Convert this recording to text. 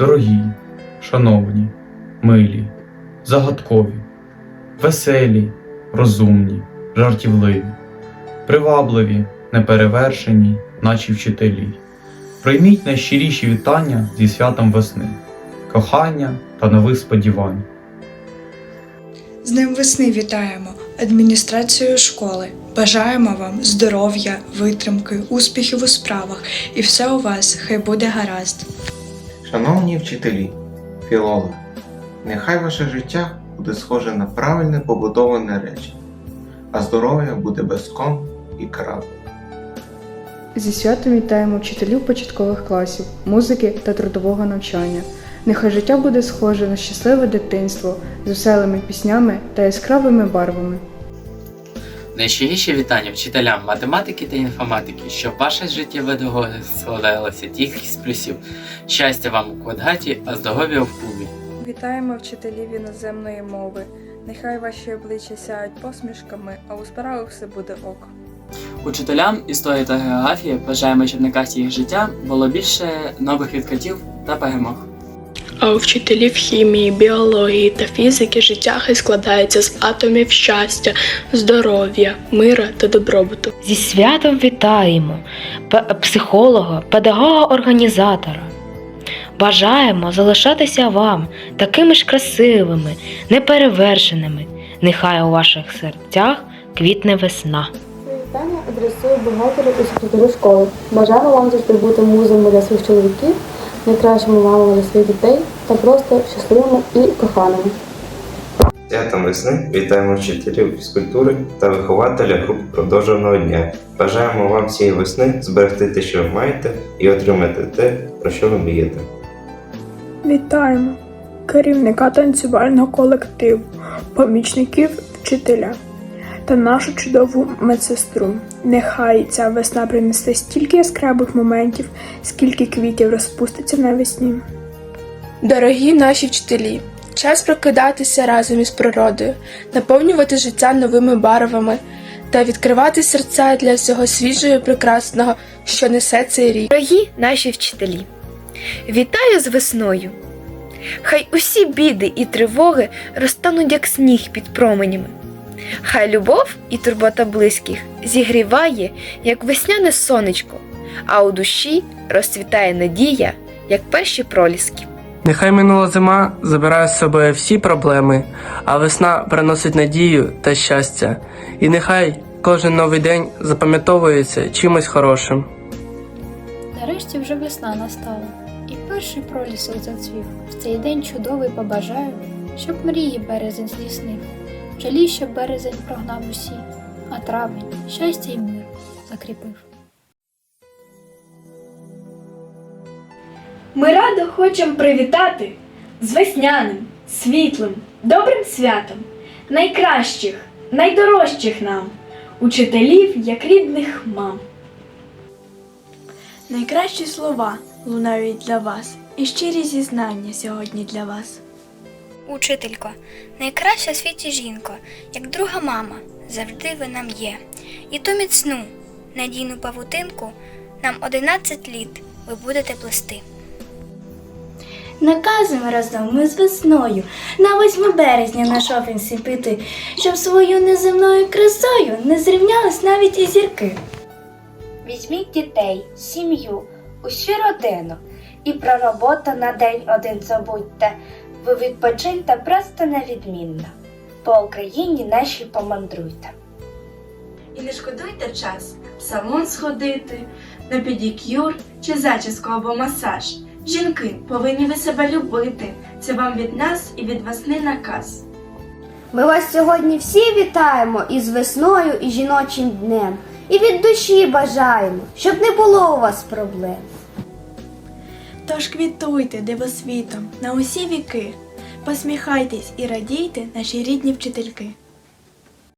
Дорогі, шановні, милі, загадкові, веселі, розумні, жартівливі, привабливі, неперевершені, наче вчителі. Прийміть найщиріші вітання зі святом весни, кохання та нових сподівань. З Днем весни вітаємо адміністрацію школи. Бажаємо вам здоров'я, витримки, успіхів у справах, і все у вас хай буде гаразд. Шановні вчителі, філологи, нехай ваше життя буде схоже на правильне побудоване речення, а здоров'я буде без ком і крапок. Зі святом вітаємо вчителів початкових класів, музики та трудового навчання. Нехай життя буде схоже на щасливе дитинство з веселими піснями та яскравими барвами. Найщиріші вітання вчителям математики та інформатики, щоб ваше життєве дорога складалося тільки з плюсів. Щастя вам у квадраті, а здоров'я в кубі. Вітаємо вчителів іноземної мови. Нехай ваші обличчя сяють посмішками, а у справах все буде ок. Учителям історії та географії бажаємо, щоб на карті їх життя було більше нових відкриттів та перемог. А у вчителів хімії, біології та фізики життя хай складається з атомів щастя, здоров'я, мира та добробуту. Зі святом вітаємо психолога, педагога-організатора. Бажаємо залишатися вам такими ж красивими, неперевершеними. Нехай у ваших серцях квітне весна. Вітання адресую бухгалтеру і секретарю школи. Бажаємо вам завжди бути музами для своїх чоловіків, найкращими мамами для своїх дітей та просто щасливими і коханими. Святом весни вітаємо вчителів фізкультури та вихователя групи продовженого дня. Бажаємо вам цієї весни зберегти те, що ви маєте, і отримати те, про що ви мрієте. Вітаємо керівника танцювального колективу, помічників вчителя та нашу чудову медсестру. Нехай ця весна принесе стільки яскравих моментів, скільки квітів розпуститься навесні. Дорогі наші вчителі, час прокидатися разом із природою, наповнювати життя новими барвами та відкривати серця для всього свіжого і прекрасного, що несе цей рік. Дорогі наші вчителі, вітаю з весною! Хай усі біди і тривоги розтануть як сніг під променями. Хай любов і турбота близьких зігріває, як весняне сонечко, а у душі розцвітає надія, як перші проліски. Нехай минула зима забирає з собою всі проблеми, а весна приносить надію та щастя. І нехай кожен новий день запам'ятовується чимось хорошим. Нарешті вже весна настала, і перший пролісок зацвів. В цей день чудовий побажаю, щоб мрії березень здійснив. Жалій, щоб березень прогнав усі, а травень щастя й мир закріпив. Ми радо хочемо привітати з весняним, світлим, добрим святом, найкращих, найдорожчих нам, учителів, як рідних мам. Найкращі слова лунають для вас, і щирі зізнання сьогодні для вас. Учителько, найкраща в світі жінко, як друга мама, завжди ви нам є. І ту міцну, надійну павутинку нам одинадцять літ ви будете плести. Наказуємо разом ми з весною на 8 березня на шопінг піти, щоб свою неземною красою не зрівнялись навіть і зірки. Візьміть дітей, сім'ю, усю родину і про роботу на день один забудьте. Ви відпочиньте просто невідмінно. По Україні нашій помандруйте. І не шкодуйте час в салон сходити, на педикюр чи зачіску або масаж. Жінки повинні ви себе любити. Це вам від нас і від весни наказ. Ми вас сьогодні всі вітаємо із весною і жіночим днем. І від душі бажаємо, щоб не було у вас проблем. Тож квітуйте дивосвітом на усі віки, посміхайтесь і радійте наші рідні вчительки.